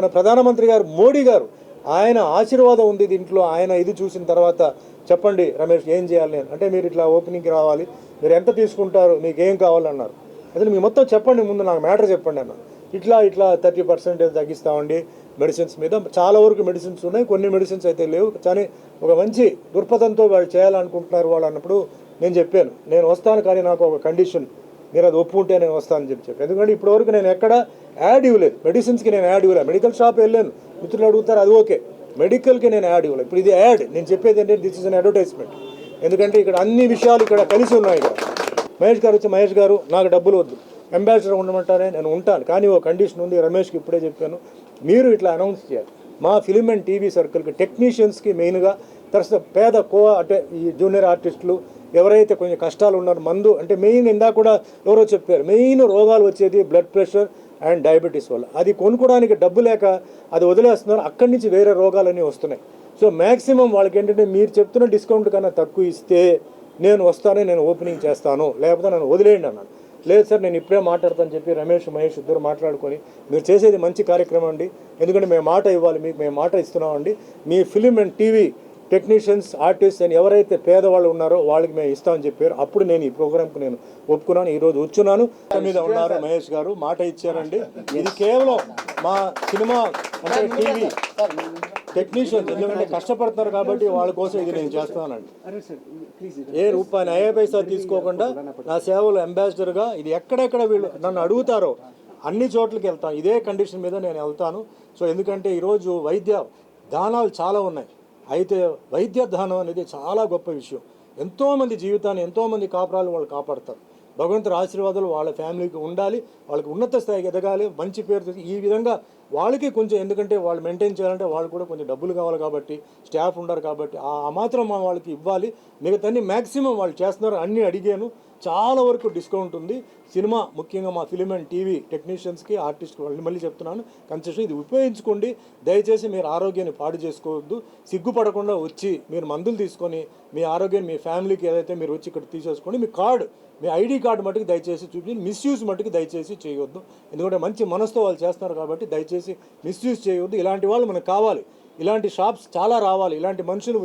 మన ప్రధానమంత్రి గారు మోడీ గారు ఆయన ఆశీర్వాదం ఉంది దీంట్లో ఆయన ఇది చూసిన తర్వాత చెప్పండి రమేష్ ఏం చేయాలి నేను అంటే మీరు ఇట్లా ఓపెనింగ్కి రావాలి మీరు ఎంత తీసుకుంటారు మీకు ఏం కావాలన్నారు. అసలు మీ మొత్తం చెప్పండి ముందు నాకు మ్యాటర్ చెప్పండి అన్న. ఇట్లా ఇట్లా థర్టీ పర్సెంటేజ్ తగ్గిస్తామండి మెడిసిన్స్ మీద. చాలా వరకు మెడిసిన్స్ ఉన్నాయి కొన్ని మెడిసిన్స్ అయితే లేవు. కానీ ఒక మంచి దృక్పథంతో వాళ్ళు చేయాలనుకుంటున్నారు వాళ్ళు అన్నప్పుడు నేను చెప్పాను. నేను వస్తాను కానీ నాకు ఒక కండిషన్ మీరు అది ఒప్పుకుంటే నేను వస్తానని చెప్పి చెప్పి ఎందుకంటే ఇప్పటివరకు నేను ఎక్కడ యాడ్ ఇవ్వలేదు. మెడిసిన్స్కి నేను యాడ్ ఇవ్వలేదు. మెడికల్ షాప్ వెళ్ళాను. మిత్రులు అడుగుతారు అది ఓకే. మెడికల్కి నేను యాడ్ ఇవ్వలేదు. ఇప్పుడు ఇది యాడ్. నేను చెప్పేది ఏంటంటే దిస్ ఇస్ అన్ అడ్వర్టైజ్మెంట్ ఎందుకంటే ఇక్కడ అన్ని విషయాలు ఇక్కడ కలిసి ఉన్నాయి. ఇక్కడ మహేష్ గారు వచ్చి మహేష్ గారు నాకు డబ్బులు వద్దు. అంబాసిడర్ ఉండమంటారే నేను ఉంటాను. కానీ ఓ కండిషన్ ఉంది రమేష్కి ఇప్పుడే చెప్పాను. మీరు ఇట్లా అనౌన్స్ చేయాలి. మా ఫిలిం అండ్ టీవీ సర్కిల్కి టెక్నీషియన్స్కి మెయిన్గా తర్వాత పేద కో అంటే ఈ జూనియర్ ఆర్టిస్టులు ఎవరైతే కొంచెం కష్టాలు ఉన్నారో మందు అంటే మెయిన్ ఇందాక కూడా ఎవరో చెప్పారు మెయిన్ రోగాలు వచ్చేది బ్లడ్ ప్రెషర్ అండ్ డయాబెటీస్ వల్ల. అది కొనుక్కోవడానికి డబ్బు లేక అది వదిలేస్తున్నారు అక్కడి నుంచి వేరే రోగాలన్నీ వస్తున్నాయి. సో మ్యాక్సిమం వాళ్ళకి ఏంటంటే మీరు చెప్తున్న డిస్కౌంట్ కన్నా తక్కువ ఇస్తే నేను వస్తాను నేను ఓపెనింగ్ చేస్తాను లేకపోతే నన్ను వదిలేయండి అన్నాను లేదు సార్ నేను ఇప్పుడే మాట్లాడతాను చెప్పి రమేష్ మహేష్ ఇద్దరు మాట్లాడుకొని మీరు చేసేది మంచి కార్యక్రమం అండి. ఎందుకంటే మేము మాట ఇవ్వాలి మీకు మేము మాట ఇస్తున్నామండి. మీ film and TV technicians artist అని ఎవరైతే పేదవాళ్ళు ఉన్నారో వాళ్ళకి మేము ఇస్తామని చెప్పారు. అప్పుడు నేను ఈ ప్రోగ్రామ్కి నేను ఒప్పుకున్నాను. ఈరోజు వచ్చున్నాను. మీద ఉన్నారు మహేష్ గారు. మాట ఇచ్చారండి. ఇది కేవలం మా సినిమా అంటే టీవీ టెక్నీషియన్స్ ఎందుకంటే కష్టపడతారు కాబట్టి వాళ్ళ కోసం ఇది నేను చేస్తానండి ఏ రూపాయి ఏ పైసా తీసుకోకుండా నా సేవలు అంబాసిడర్గా ఇది ఎక్కడెక్కడ వీళ్ళు నన్ను అడుగుతారో అన్ని చోట్లకి వెళ్తాను. ఇదే కండిషన్ మీద నేను వెళ్తాను. సో ఎందుకంటే ఈరోజు వైద్య దానాలు చాలా ఉన్నాయి. అయితే వైద్య దానం అనేది చాలా గొప్ప విషయం. ఎంతోమంది జీవితాన్ని ఎంతోమంది కాపురాలు వాళ్ళు కాపాడతారు. భగవంతుడి ఆశీర్వాదాలు వాళ్ళ ఫ్యామిలీకి ఉండాలి వాళ్ళకి ఉన్నత స్థాయికి ఎదగాలి మంచి పేరు ఈ విధంగా వాళ్ళకి కొంచెం ఎందుకంటే వాళ్ళు మెయింటైన్ చేయాలంటే వాళ్ళు కూడా కొంచెం డబ్బులు కావాలి కాబట్టి స్టాఫ్ ఉండరు కాబట్టి ఆ మాత్రం మనం వాళ్ళకి ఇవ్వాలి. మిగతాన్ని మ్యాక్సిమం వాళ్ళు చేస్తున్నారు అన్నీ అడిగాను. చాలా వరకు డిస్కౌంట్ ఉంది. సినిమా ముఖ్యంగా మా ఫిలిం అండ్ టీవీ టెక్నీషియన్స్కి ఆర్టిస్ట్ వాళ్ళని మళ్ళీ చెప్తున్నాను. కన్సెషన్ ఇది ఉపయోగించుకోండి. దయచేసి మీరు ఆరోగ్యాన్ని పాడు చేసుకోవద్దు. సిగ్గుపడకుండా వచ్చి మీరు మందులు తీసుకొని మీ ఆరోగ్యం మీ ఫ్యామిలీకి ఏదైతే మీరు వచ్చి ఇక్కడ తీసేసుకోండి మీ కార్డు మీ ఐడి కార్డు మట్టుకు దయచేసి చూపించి మిస్యూజ్ మట్టుకు దయచేసి చేయవద్దు ఎందుకంటే మంచి మనసుతో వాళ్ళు చేస్తున్నారు కాబట్టి దయచేసి మిస్యూజ్ చేయవద్దు. ఇలాంటి వాళ్ళు మనకు కావాలి. ఇలాంటి షాప్స్ చాలా రావాలి. ఇలాంటి మనుషులు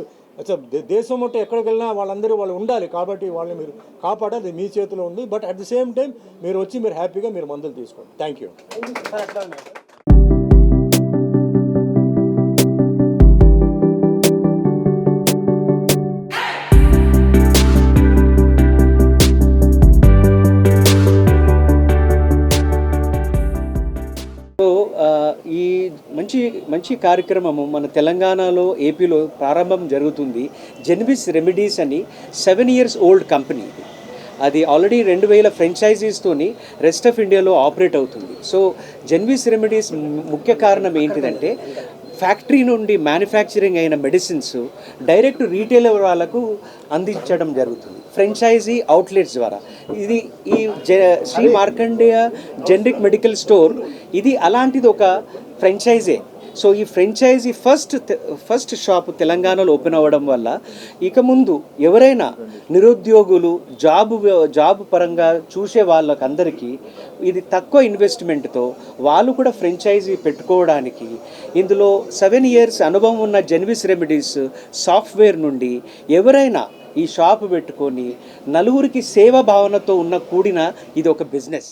దేశం ఉంటే ఎక్కడికి వెళ్ళినా వాళ్ళందరూ వాళ్ళు ఉండాలి కాబట్టి వాళ్ళని మీరు కాపాడాలి. అది మీ చేతిలో ఉంది. But at the same time మీరు వచ్చి మీరు హ్యాపీగా మీరు మందులు తీసుకోండి. థ్యాంక్ యూ ఈ మంచి మంచి కార్యక్రమము మన తెలంగాణలో ఏపీలో ప్రారంభం జరుగుతుంది. జెన్బిస్ రెమెడీస్ అని సెవెన్ ఇయర్స్ ఓల్డ్ కంపెనీ ఇది. అది ఆల్రెడీ రెండు వేల ఫ్రాంచైజీస్తోని రెస్ట్ ఆఫ్ ఇండియాలో ఆపరేట్ అవుతుంది. సో జెన్విస్ రెమెడీస్ ముఖ్య కారణం ఏంటిదంటే ఫ్యాక్టరీ నుండి మ్యానుఫ్యాక్చరింగ్ అయిన మెడిసిన్స్ డైరెక్ట్ రీటైలర్ వాళ్ళకు అందించడం జరుగుతుంది. ఫ్రాంచైజీ అవుట్లెట్స్ ద్వారా. ఇది ఈ జ Shri Markandeya generic medical store ఇది అలాంటిది ఒక ఫ్రాంచైజే. సో ఈ ఫ్రాంచైజీ ఫస్ట్ ఫస్ట్ షాప్ తెలంగాణలో ఓపెన్ అవ్వడం వల్ల ఇక ముందు ఎవరైనా నిరుద్యోగులు జాబ్ జాబ్ పరంగా చూసే వాళ్ళకందరికీ ఇది తక్కువ ఇన్వెస్ట్మెంట్తో వాళ్ళు కూడా ఫ్రాంచైజీ పెట్టుకోవడానికి ఇందులో సెవెన్ ఇయర్స్ అనుభవం ఉన్న జెన్విస్ రెమెడీస్ సాఫ్ట్వేర్ నుండి ఎవరైనా ఈ షాప్ పెట్టుకొని నలుగురికి సేవ భావనతో ఉన్న కూడిన ఇది ఒక బిజినెస్.